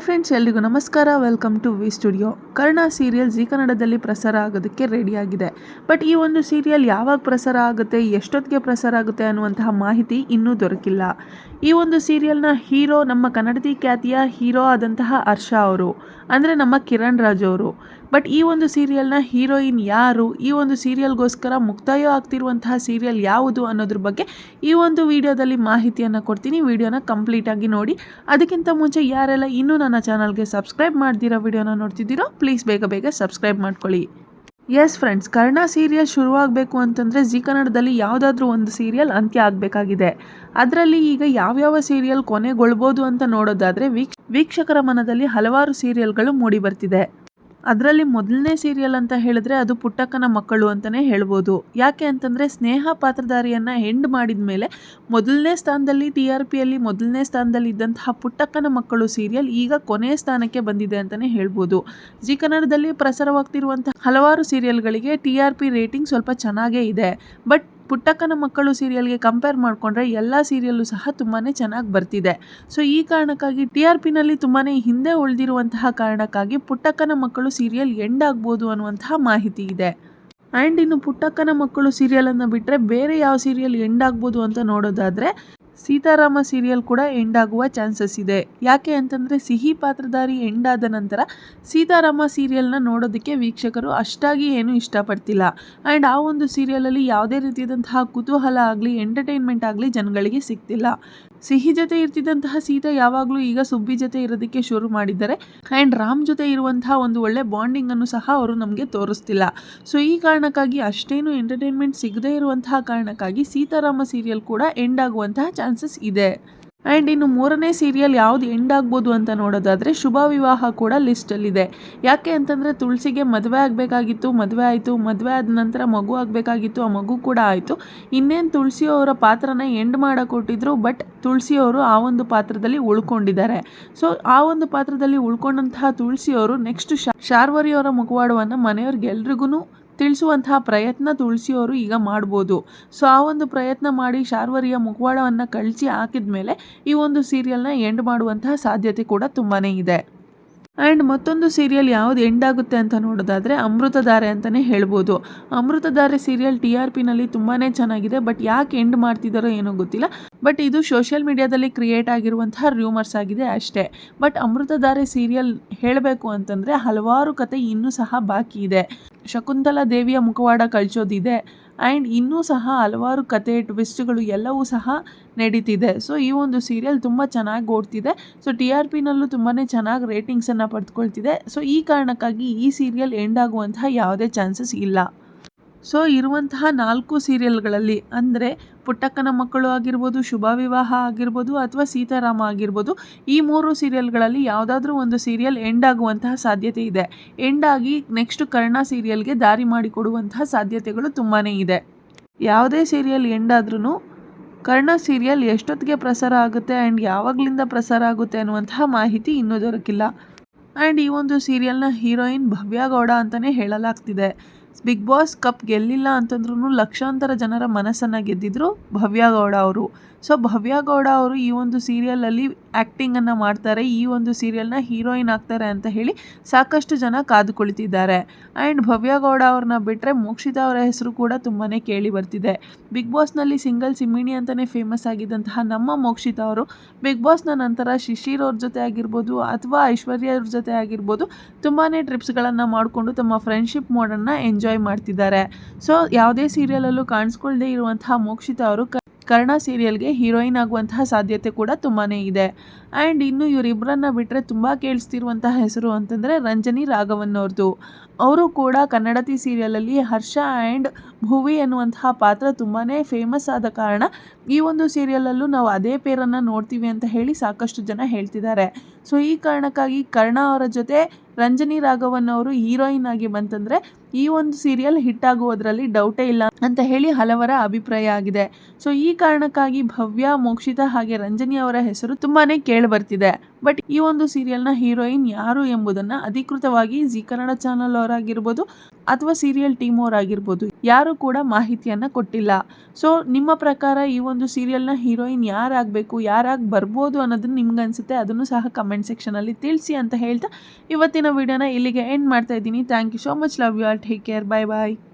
Hi friends ಎಲ್ರಿಗೂ ನಮಸ್ಕಾರ. Welcome to V studio Karna serial Zee ಕನ್ನಡದಲ್ಲಿ ಪ್ರಸಾರ ಆಗೋದಕ್ಕೆ ರೆಡಿಯಾಗಿದೆ ಬಟ್ ಈ ಒಂದು ಸೀರಿಯಲ್ ಯಾವಾಗ ಪ್ರಸಾರ ಆಗುತ್ತೆ, ಎಷ್ಟೊತ್ತಿಗೆ ಪ್ರಸಾರ ಆಗುತ್ತೆ ಅನ್ನುವಂತಹ ಮಾಹಿತಿ ಇನ್ನೂ ದೊರಕಿಲ್ಲ. ಈ ಒಂದು ಸೀರಿಯಲ್ನ ಹೀರೋ ನಮ್ಮ ಕನ್ನಡತಿ ಖ್ಯಾತಿಯ ಹೀರೋ ಆದಂತಹ ಹರ್ಷ ಅವರು. ಅಂದರೆ ನಮ್ಮ ಕಿರಣ್ ರಾಜ್ ಅವರು. ಬಟ್ ಈ ಒಂದು ಸೀರಿಯಲ್ನ ಹೀರೋಯಿನ್ ಯಾರು? ಈ ಒಂದು ಸೀರಿಯಲ್ಗೋಸ್ಕರ ಮುಕ್ತಾಯ ಆಗ್ತಿರುವಂತಹ ಸೀರಿಯಲ್ ಯಾವುದು ಅನ್ನೋದ್ರ ಬಗ್ಗೆ ಈ ಒಂದು ವಿಡಿಯೋದಲ್ಲಿ ಮಾಹಿತಿಯನ್ನು ಕೊಡ್ತೀನಿ. ವಿಡಿಯೋನ ಕಂಪ್ಲೀಟಾಗಿ ನೋಡಿ. ಅದಕ್ಕಿಂತ ಮುಂಚೆ ಯಾರೆಲ್ಲ ಇನ್ನೂ ನನ್ನ ಚಾನಲ್ಗೆ ಸಬ್ಸ್ಕ್ರೈಬ್ ಮಾಡ್ದಿರೋ ವಿಡಿಯೋನ ನೋಡ್ತಿದ್ದೀರೋ ಪ್ಲೀಸ್ ಬೇಗ ಬೇಗ ಸಬ್ಸ್ಕ್ರೈಬ್ ಮಾಡ್ಕೊಳ್ಳಿ. ಎಸ್ ಫ್ರೆಂಡ್ಸ್ ಕರ್ಣ ಸೀರಿಯಲ್ ಶುರುವಾಗಬೇಕು ಅಂತಂದರೆ ಜಿ ಕನ್ನಡದಲ್ಲಿ ಯಾವುದಾದ್ರೂ ಒಂದು ಸೀರಿಯಲ್ ಅಂತ್ಯ ಆಗಬೇಕಾಗಿದೆ. ಅದರಲ್ಲಿ ಈಗ ಯಾವ್ಯಾವ ಸೀರಿಯಲ್ ಕೊನೆಗೊಳ್ಬೋದು ಅಂತ ನೋಡೋದಾದರೆ ವೀಕ್ಷ, ವೀಕ್ಷಕರ ಮನದಲ್ಲಿ ಹಲವಾರು ಸೀರಿಯಲ್ಗಳು ಮೂಡಿ ಬರ್ತಿದೆ ಅದರಲ್ಲಿ ಮೊದಲನೇ ಸೀರಿಯಲ್ ಅಂತ ಹೇಳಿದ್ರೆ ಅದು ಪುಟ್ಟಕ್ಕನ ಮಕ್ಕಳು ಅಂತಲೇ ಹೇಳ್ಬೋದು. ಯಾಕೆ ಅಂತಂದರೆ ಸ್ನೇಹ ಪಾತ್ರಧಾರಿಯನ್ನು ಎಂಡ್ ಮಾಡಿದ ಮೇಲೆ ಮೊದಲನೇ ಸ್ಥಾನದಲ್ಲಿ ಟಿ ಆರ್ ಪಿಯಲ್ಲಿ ಮೊದಲನೇ ಸ್ಥಾನದಲ್ಲಿ ಇದ್ದಂತಹ ಪುಟ್ಟಕ್ಕನ ಮಕ್ಕಳು ಸೀರಿಯಲ್ ಈಗ ಕೊನೆಯ ಸ್ಥಾನಕ್ಕೆ ಬಂದಿದೆ ಅಂತಲೇ ಹೇಳ್ಬೋದು. ಜಿ ಕನ್ನಡದಲ್ಲಿ ಪ್ರಸಾರವಾಗ್ತಿರುವಂತಹ ಹಲವಾರು ಸೀರಿಯಲ್ಗಳಿಗೆ ಟಿ ಆರ್ ಪಿ ರೇಟಿಂಗ್ ಸ್ವಲ್ಪ ಚೆನ್ನಾಗೇ ಇದೆ. ಬಟ್ ಪುಟ್ಟಕ್ಕನ ಮಕ್ಕಳು ಸೀರಿಯಲ್ಗೆ ಕಂಪೇರ್ ಮಾಡಿಕೊಂಡ್ರೆ ಎಲ್ಲ ಸೀರಿಯಲ್ಲು ಸಹ ತುಂಬಾ ಚೆನ್ನಾಗಿ ಬರ್ತಿದೆ. ಸೊ ಈ ಕಾರಣಕ್ಕಾಗಿ ಟಿ ಆರ್ ಪಿನಲ್ಲಿ ತುಂಬಾ ಹಿಂದೆ ಉಳಿದಿರುವಂತಹ ಕಾರಣಕ್ಕಾಗಿ ಪುಟ್ಟಕ್ಕನ ಮಕ್ಕಳು ಸೀರಿಯಲ್ ಎಂಡ್ ಆಗ್ಬೋದು ಅನ್ನುವಂತಹ ಮಾಹಿತಿ ಇದೆ. ಆ್ಯಂಡ್ ಇನ್ನು ಪುಟ್ಟಕ್ಕನ ಮಕ್ಕಳು ಸೀರಿಯಲನ್ನು ಬಿಟ್ಟರೆ ಬೇರೆ ಯಾವ ಸೀರಿಯಲ್ ಎಂಡ್ ಆಗ್ಬೋದು ಅಂತ ನೋಡೋದಾದರೆ ಸೀತಾರಾಮ ಸೀರಿಯಲ್ ಕೂಡ ಎಂಡ್ ಆಗುವ ಚಾನ್ಸಸ್ ಇದೆ. ಯಾಕೆ ಅಂತಂದರೆ ಸಿಹಿ ಪಾತ್ರಧಾರಿ ಎಂಡ್ ಆದ ನಂತರ ಸೀತಾರಾಮ ಸೀರಿಯಲ್ನ ನೋಡೋದಕ್ಕೆ ವೀಕ್ಷಕರು ಅಷ್ಟಾಗಿ ಏನೂ ಇಷ್ಟಪಡ್ತಿಲ್ಲ. ಆ್ಯಂಡ್ ಆ ಒಂದು ಸೀರಿಯಲಲ್ಲಿ ಯಾವುದೇ ರೀತಿಯಾದಂತಹ ಕುತೂಹಲ ಆಗಲಿ ಎಂಟರ್ಟೈನ್ಮೆಂಟ್ ಆಗಲಿ ಜನಗಳಿಗೆ ಸಿಗ್ತಿಲ್ಲ. ಸಿಹಿ ಜೊತೆ ಇರ್ತಿದ್ದಂತಹ ಸೀತಾ ಯಾವಾಗಲೂ ಈಗ ಸುಬ್ಬಿ ಜೊತೆ ಇರೋದಕ್ಕೆ ಶುರು ಮಾಡಿದ್ದಾರೆ. ಆ್ಯಂಡ್ ರಾಮ್ ಜೊತೆ ಇರುವಂತಹ ಒಂದು ಒಳ್ಳೆ ಬಾಂಡಿಂಗನ್ನು ಸಹ ಅವರು ನಮಗೆ ತೋರಿಸ್ತಿಲ್ಲ. ಸೊ ಈ ಕಾರಣಕ್ಕಾಗಿ ಅಷ್ಟೇನು ಎಂಟರ್ಟೈನ್ಮೆಂಟ್ ಸಿಗದೇ ಇರುವಂತಹ ಕಾರಣಕ್ಕಾಗಿ ಸೀತಾರಾಮ ಸೀರಿಯಲ್ ಕೂಡ ಎಂಡ್ ಆಗುವಂತಹ ಚಾನ್ಸಸ್ ಇದೆ. ಆ್ಯಂಡ್ ಇನ್ನು ಮೂರನೇ ಸೀರಿಯಲ್ ಯಾವುದು ಎಂಡ್ ಆಗ್ಬೋದು ಅಂತ ನೋಡೋದಾದರೆ ಶುಭ ವಿವಾಹ ಕೂಡ ಲಿಸ್ಟಲ್ಲಿದೆ ಯಾಕೆ ಅಂತಂದರೆ ತುಳಸಿಗೆ ಮದುವೆ ಆಗಬೇಕಾಗಿತ್ತು, ಮದುವೆ ಆಯಿತು, ಮದುವೆ ಆದ ನಂತರ ಮಗು ಆಗಬೇಕಾಗಿತ್ತು, ಆ ಮಗು ಕೂಡ ಆಯಿತು. ಇನ್ನೇನು ತುಳಸಿ ಅವರ ಪಾತ್ರನ ಎಂಡ್ ಕೊಟ್ಟಿದ್ರು ಬಟ್ ತುಳಸಿಯವರು ಆ ಒಂದು ಪಾತ್ರದಲ್ಲಿ ಉಳ್ಕೊಂಡಿದ್ದಾರೆ. ಸೊ ಆ ಒಂದು ಪಾತ್ರದಲ್ಲಿ ಉಳ್ಕೊಂಡಂತಹ ತುಳಸಿಯವರು ನೆಕ್ಸ್ಟ್ ಶಾರ್ವರಿಯವರ ಮುಖವಾಡವನ್ನು ಮನೆಯವ್ರಿಗೆಲ್ರಿಗೂ ತಿಳಿಸುವಂತಹ ಪ್ರಯತ್ನ ತುಳಸಿಯವರು ಈಗ ಮಾಡ್ಬೋದು. ಸೊ ಆ ಒಂದು ಪ್ರಯತ್ನ ಮಾಡಿ ಶಾರ್ವರಿಯ ಮುಖವಾಡವನ್ನು ಕಳಿಸಿ ಹಾಕಿದ ಮೇಲೆ ಈ ಒಂದು ಸೀರಿಯಲ್ನ ಎಂಡ್ ಮಾಡುವಂತಹ ಸಾಧ್ಯತೆ ಕೂಡ ತುಂಬಾ ಇದೆ. ಆ್ಯಂಡ್ ಮತ್ತೊಂದು ಸೀರಿಯಲ್ ಯಾವುದು ಎಂಡ್ ಆಗುತ್ತೆ ಅಂತ ನೋಡೋದಾದರೆ ಅಮೃತಧಾರೆ ಅಂತಲೇ ಹೇಳ್ಬೋದು. ಅಮೃತಧಾರೆ ಸೀರಿಯಲ್ ಟಿ ಆರ್ ಪಿನಲ್ಲಿ ತುಂಬಾ ಚೆನ್ನಾಗಿದೆ ಬಟ್ ಯಾಕೆ ಎಂಡ್ ಮಾಡ್ತಿದ್ದಾರೋ ಏನೋ ಗೊತ್ತಿಲ್ಲ. ಬಟ್ ಇದು ಸೋಷಿಯಲ್ ಮೀಡಿಯಾದಲ್ಲಿ ಕ್ರಿಯೇಟ್ ಆಗಿರುವಂತಹ ರ್ಯೂಮರ್ಸ್ ಆಗಿದೆ ಅಷ್ಟೇ. ಬಟ್ ಅಮೃತಧಾರೆ ಸೀರಿಯಲ್ ಹೇಳಬೇಕು ಅಂತಂದರೆ ಹಲವಾರು ಕತೆ ಇನ್ನೂ ಸಹ ಬಾಕಿ ಇದೆ. ಶಕುಂತಲಾ ದೇವಿಯ ಮುಖವಾಡ ಕಳಿಸೋದಿದೆ ಆ್ಯಂಡ್ ಇನ್ನೂ ಸಹ ಹಲವಾರು ಕತೆ ಟ್ವಿಸ್ಟ್ಗಳು ಎಲ್ಲವೂ ಸಹ ನಡೀತಿದೆ. ಸೊ, ಈ ಒಂದು ಸೀರಿಯಲ್ ತುಂಬ ಚೆನ್ನಾಗಿ ಓಡ್ತಿದೆ. ಸೊ, ಟಿ ಆರ್ ಪಿನಲ್ಲೂ ತುಂಬಾ ಚೆನ್ನಾಗಿ ರೇಟಿಂಗ್ಸನ್ನು ಪಡೆದುಕೊಳ್ತಿದೆ ಸೊ, ಈ ಕಾರಣಕ್ಕಾಗಿ ಈ ಸೀರಿಯಲ್ ಎಂಡ್ ಆಗುವಂತಹ ಯಾವುದೇ ಚಾನ್ಸಸ್ ಇಲ್ಲ. ಸೊ, ಇರುವಂತಹ ನಾಲ್ಕು ಸೀರಿಯಲ್ಗಳಲ್ಲಿ, ಅಂದರೆ ಪುಟ್ಟಕ್ಕನ ಮಕ್ಕಳು ಆಗಿರ್ಬೋದು ಶುಭ ವಿವಾಹ ಆಗಿರ್ಬೋದು ಅಥವಾ ಸೀತಾರಾಮ ಆಗಿರ್ಬೋದು, ಈ ಮೂರು ಸೀರಿಯಲ್ಗಳಲ್ಲಿ ಯಾವುದಾದ್ರೂ ಒಂದು ಸೀರಿಯಲ್ ಎಂಡ್ ಆಗುವಂತಹ ಸಾಧ್ಯತೆ ಇದೆ. ಎಂಡ್ ಆಗಿ ನೆಕ್ಸ್ಟ್ ಕರ್ಣ ಸೀರಿಯಲ್ಗೆ ದಾರಿ ಮಾಡಿಕೊಡುವಂತಹ ಸಾಧ್ಯತೆಗಳು ತುಂಬಾ ಇದೆ. ಯಾವುದೇ ಸೀರಿಯಲ್ ಎಂಡ್ ಆದ್ರೂ ಕರ್ಣ ಸೀರಿಯಲ್ ಎಷ್ಟೊತ್ತಿಗೆ ಪ್ರಸಾರ ಆಗುತ್ತೆ ಆ್ಯಂಡ್ ಯಾವಾಗಲಿಂದ ಪ್ರಸಾರ ಆಗುತ್ತೆ ಅನ್ನುವಂತಹ ಮಾಹಿತಿ ಇನ್ನೂ ದೊರಕಿಲ್ಲ. ಆ್ಯಂಡ್ ಈ ಒಂದು ಸೀರಿಯಲ್ನ ಹೀರೋಯಿನ್ ಭವ್ಯ ಗೌಡ ಅಂತಲೇ ಹೇಳಲಾಗ್ತಿದೆ. ಬಿಗ್ ಬಾಸ್ ಕಪ್ ಗೆಲ್ಲಿಲ್ಲ ಅಂತಂದ್ರೂ ಲಕ್ಷಾಂತರ ಜನರ ಮನಸ್ಸನ್ನು ಗೆದ್ದಿದ್ರು ಭವ್ಯ ಗೌಡ ಅವರು. ಸೊ ಭವ್ಯ ಗೌಡ ಅವರು ಈ ಒಂದು ಸೀರಿಯಲಲ್ಲಿ ಆ್ಯಕ್ಟಿಂಗನ್ನು ಮಾಡ್ತಾರೆ. ಈ ಒಂದು ಸೀರಿಯಲ್ನ ಹೀರೋಯಿನ್ ಆಗ್ತಾರೆ ಅಂತ ಹೇಳಿ ಸಾಕಷ್ಟು ಜನ ಕಾದು ಕುಳಿತಿದ್ದಾರೆ ಆ್ಯಂಡ್ ಭವ್ಯ ಗೌಡ ಅವ್ರನ್ನ ಬಿಟ್ಟರೆ ಮೋಕ್ಷಿತಾ ಅವರ ಹೆಸರು ಕೂಡ ತುಂಬಾ ಕೇಳಿ ಬರ್ತಿದೆ. ಬಿಗ್ ಬಾಸ್ನಲ್ಲಿ ಸಿಂಗಲ್ ಸಿಮ್ಮಿಣಿ ಅಂತಲೇ ಫೇಮಸ್ ಆಗಿದ್ದಂತಹ ನಮ್ಮ ಮೋಕ್ಷಿತಾ ಅವರು ಬಿಗ್ ಬಾಸ್ನ ನಂತರ ಶಿಶಿರ್ ಅವ್ರ ಜೊತೆ ಆಗಿರ್ಬೋದು ಅಥವಾ ಐಶ್ವರ್ಯ ಅವ್ರ ಜೊತೆ ಆಗಿರ್ಬೋದು ತುಂಬಾ ಟ್ರಿಪ್ಸ್ಗಳನ್ನು ಮಾಡಿಕೊಂಡು ತಮ್ಮ ಫ್ರೆಂಡ್ಶಿಪ್ ಮೋಡನ್ನು ಎಂಜಾಯ್ ಮಾಡ್ತಿದ್ದಾರೆ. ಸೊ ಯಾವುದೇ ಸೀರಿಯಲಲ್ಲೂ ಕಾಣಿಸ್ಕೊಳ್ದೇ ಇರುವಂತಹ ಮೋಕ್ಷಿತಾ ಅವರು ಕರ್ಣ ಸೀರಿಯಲ್ಗೆ ಹೀರೋಯಿನ್ ಆಗುವಂತಹ ಸಾಧ್ಯತೆ ಕೂಡ ತುಂಬಾ ಇದೆ. ಆ್ಯಂಡ್ ಇನ್ನು ಇವರಿಬ್ಬರನ್ನ ಬಿಟ್ಟರೆ ತುಂಬ ಕೇಳಿಸ್ತಿರುವಂತಹ ಹೆಸರು ಅಂತಂದರೆ ರಂಜನಿ ರಾಘವನ್ ಅವರು ಕೂಡ ಕನ್ನಡತಿ ಸೀರಿಯಲಲ್ಲಿ ಹರ್ಷ ಆ್ಯಂಡ್ ಭುವಿ ಎನ್ನುವಂತಹ ಪಾತ್ರ ತುಂಬಾ ಫೇಮಸ್ ಆದ ಕಾರಣ ಈ ಒಂದು ಸೀರಿಯಲಲ್ಲೂ ನಾವು ಅದೇ ಪೇರನ್ನು ನೋಡ್ತೀವಿ ಅಂತ ಹೇಳಿ ಸಾಕಷ್ಟು ಜನ ಹೇಳ್ತಿದ್ದಾರೆ. ಸೊ ಈ ಕಾರಣಕ್ಕಾಗಿ ಕರ್ಣ ಅವರ ಜೊತೆ ರಂಜನಿ ರಾಘವನ್ ಅವರು ಹೀರೋಯಿನ್ ಆಗಿ ಬಂತಂದರೆ ಈ ಒಂದು ಸೀರಿಯಲ್ ಹಿಟ್ ಆಗುವುದರಲ್ಲಿ ಡೌಟೇ ಇಲ್ಲ ಅಂತ ಹೇಳಿ ಹಲವರ ಅಭಿಪ್ರಾಯ ಆಗಿದೆ. ಸೊ ಈ ಕಾರಣಕ್ಕಾಗಿ ಭವ್ಯ, ಮೋಕ್ಷಿತಾ ಹಾಗೆ ರಂಜನಿ ಅವರ ಹೆಸರು ತುಂಬಾನೇ ಕೇಳಿ ಬರ್ತಿದೆ. ಬಟ್ ಈ ಒಂದು ಸೀರಿಯಲ್ನ ಹೀರೋಯಿನ್ ಯಾರು ಎಂಬುದನ್ನ ಅಧಿಕೃತವಾಗಿ ಜಿ ಕನ್ನಡ ಚಾನಲ್ ಅವರಾಗಿರ್ಬೋದು ಅಥವಾ ಸೀರಿಯಲ್ ಟೀಮ್ ಅವರಾಗಿರ್ಬೋದು ಯಾರು ಕೂಡ ಮಾಹಿತಿಯನ್ನ ಕೊಟ್ಟಿಲ್ಲ. ಸೊ ನಿಮ್ಮ ಪ್ರಕಾರ ಈ ಒಂದು ಸೀರಿಯಲ್ನ ಹೀರೋಯಿನ್ ಯಾರಾಗಬೇಕು, ಯಾರಾಗಿ ಬರ್ಬೋದು ಅನ್ನೋದನ್ನ ನಿಮ್ಗೆ ಅನ್ಸುತ್ತೆ? ಅದನ್ನು ಸಹ ಕಮೆಂಟ್ ಸೆಕ್ಷನಲ್ಲಿ ತಿಳಿಸಿ ಅಂತ ಹೇಳ್ತಾ ಇವತ್ತಿನ ವಿಡಿಯೋನ ಇಲ್ಲಿಗೆ ಎಂಡ್ ಮಾಡ್ತಾ ಇದ್ದೀನಿ. Thank you so much love you all take care. Bye bye.